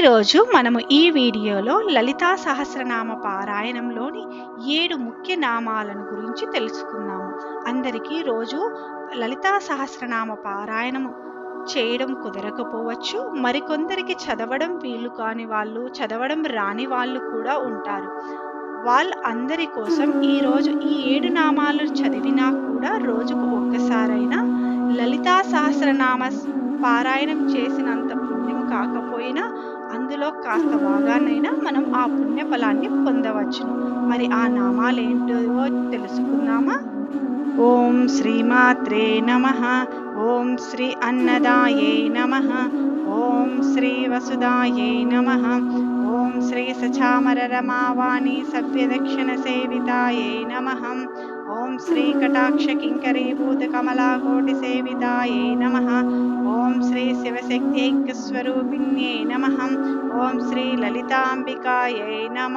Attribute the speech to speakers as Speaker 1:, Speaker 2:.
Speaker 1: ఈరోజు మనము ఈ వీడియోలో లలితా సహస్రనామ పారాయణంలోని ఏడు ముఖ్య నామాలను గురించి తెలుసుకుందాము. అందరికీ రోజు లలితా సహస్రనామ పారాయణము చేయడం కుదరకపోవచ్చు. మరికొందరికి చదవడం వీలు కాని వాళ్ళు చదవడం రాని వాళ్ళు కూడా ఉంటారు. వాళ్ళందరి కోసం ఈరోజు ఈ ఏడు నామాలు చదివినా కూడా రోజుకు ఒక్కసారైనా లలితా సహస్రనామ పారాయణం చేసినంత పుణ్యం కాకపోయినా అందులో కాస్త బాగానైనా మనం ఆ పుణ్య ఫలాన్ని పొందవచ్చును. మరి ఆ నామాలు ఏంటో తెలుసుకుందామా? ఓం శ్రీమాత్రే నమ. ఓం శ్రీ అన్నదాయే నమ. ఓం శ్రీ వసుదాయే నమ. ఓం శ్రీ సచామర రమావాణి సవ్యదక్షిణ సేవితాయే నమ. ఓం శ్రీ కటాక్ష కింకరీభూత కమలాకోటి సేవితాయే నమ. ఓం నమ ఓం శ్రీ లలితాంబికాయై నమ